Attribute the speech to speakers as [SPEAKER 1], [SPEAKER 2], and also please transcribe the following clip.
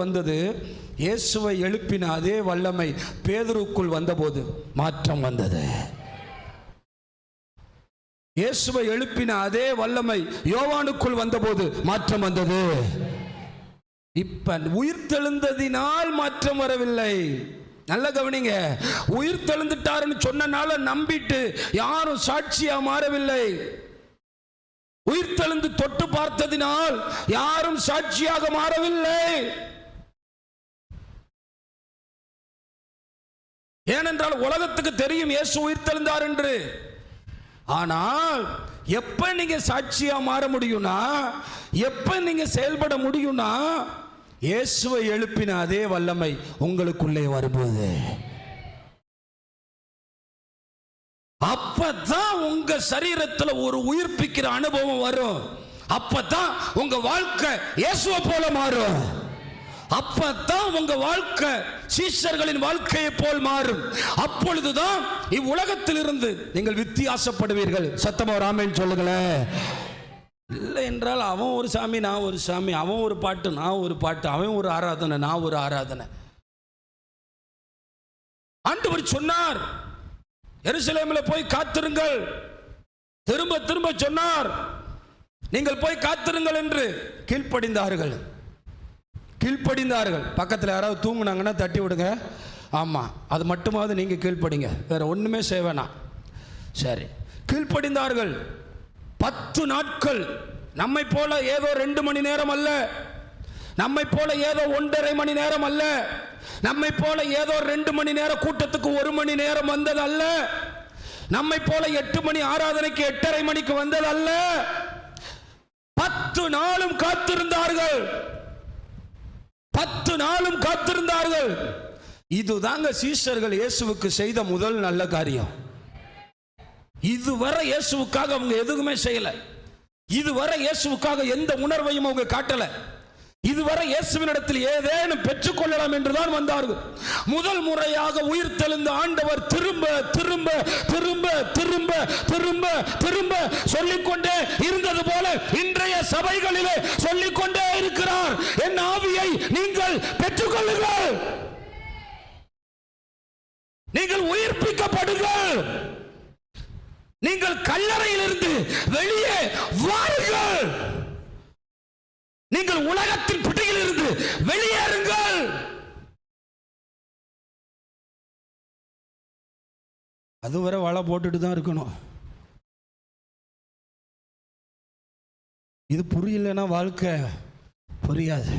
[SPEAKER 1] வந்தது. இயேசுவை எழுப்பின அதே வல்லமை பேதருக்குள் வந்தபோது மாற்றம் வந்தது. இயேசுவை எழுப்பின அதே வல்லமை யோவானுக்குள் வந்தபோது மாற்றம் வந்தது. இப்ப உயிர்த்தெழுந்ததினால் மாற்றம் வரவில்லை. நல்ல கவனிங்க. உயிர் தெழுந்துட்டாருன்னு சொன்னனால நம்பிட்டு யாரும் சாட்சியா மாறவில்லை. உயிர் தெழுந்து தொட்டு பார்த்ததினால் யாரும் சாட்சியாக மாறவில்லை. ஏனென்றால் உலகத்துக்கு தெரியும் இயேசு உயிர்த்தெழுந்தார் என்று. ஆனால் எப்ப நீங்க சாட்சியா மாற முடியும்னா எப்ப நீங்க செயல்பட முடியும்னா இயேசுவை எழுப்பின அதே வல்லமை உங்களுக்குள்ளே வரும்போது. அப்பதான் உங்க சரீரத்துல ஒரு உயிர்ப்பிக்கிற அனுபவம் வரும். அப்பதான் உங்க வாழ்க்கை இயேசுவை போல மாறும். அப்பதான் உங்க வாழ்க்கை சீஷர்களின் வாழ்க்கையை போல் மாறும். அப்பொழுதுதான் இவ்வுலகத்திலிருந்து நீங்கள் வித்தியாசப்படுவீர்கள். சத்தமா ராமேன் சொல்லுங்களேன். இல்லை என்றால் அவன் ஒரு சாமி நான் ஒரு சாமி அவன் ஒரு பாட்டு நான் ஒரு பாட்டு அவன் ஒரு ஆராதனை நான் ஒரு ஆராதனை. ஆண்டவர் சொன்னார் எருசலேமில் போய் காத்திருங்கள். திரும்ப திரும்ப சொன்னார் நீங்கள் போய் காத்திருங்கள் என்று கீழ்ப்படிந்தார்கள். கீழ்ப்படிந்தார்கள். பக்கத்தில் யாராவது தூங்குனாங்கன்னா தட்டி விடுங்க. ஆமாம் அது மட்டுமாவது நீங்கள் கீழ்ப்படிங்க. வேறு ஒன்றுமே செய்ய வேணாம். சரி. கீழ்ப்படிந்தார்கள். பத்து நாட்கள். நம்மை போல ஏதோ ரெண்டு மணி நேரம் அல்ல. நம்மை போல ஏதோ ஒன்றரை மணி நேரம் அல்ல. நம்மை போல ஏதோ ரெண்டு மணி நேரம் கூட்டத்துக்கு ஒரு மணி நேரம் வந்தது அல்ல நம்மை போல எட்டு மணி ஆராதனைக்கு எட்டரை மணிக்கு வந்தது அல்ல பத்து நாளும் காத்திருந்தார்கள். பத்து நாளும் காத்திருந்தார்கள். இதுதாங்க சீஷர்கள் இயேசுவுக்கு செய்த முதல் நல்ல காரியம். இதுவரை இயேசுவுக்காக அவங்க எதுவுமே செய்யல. இதுவரை இயேசுவுக்காக எந்த உணர்வையும் அவங்க காட்டல. இதுவரை இயேசுவினிடத்தில் ஏதேனும் பெற்றுக்கொள்ளலாம் என்றுதான் வந்தார்கள். முதல் முறையாக உயிர் தெழுந்த ஆண்டவர் திரும்ப திரும்ப திரும்ப திரும்ப திரும்ப திரும்ப சொல்லிக்கொண்டே இருந்தது போல இன்றைய சபைகளிலே சொல்லிக்கொண்டே இருக்கிறார் என் ஆவியை நீங்கள் பெற்றுக்கொள்ளுங்கள். நீங்கள் உயிர்ப்பிக்கப்படுங்கள். நீங்கள் கல்லறையிலிருந்து வெளியே வாருங்கள். நீங்கள் உலகத்தின் பிடியில் இருந்து வெளியேறுங்கள் அதுவரை வலை போட்டுட்டு தான் இருக்கணும். இது புரியலன்னா வாழ்க்கை புரியாது.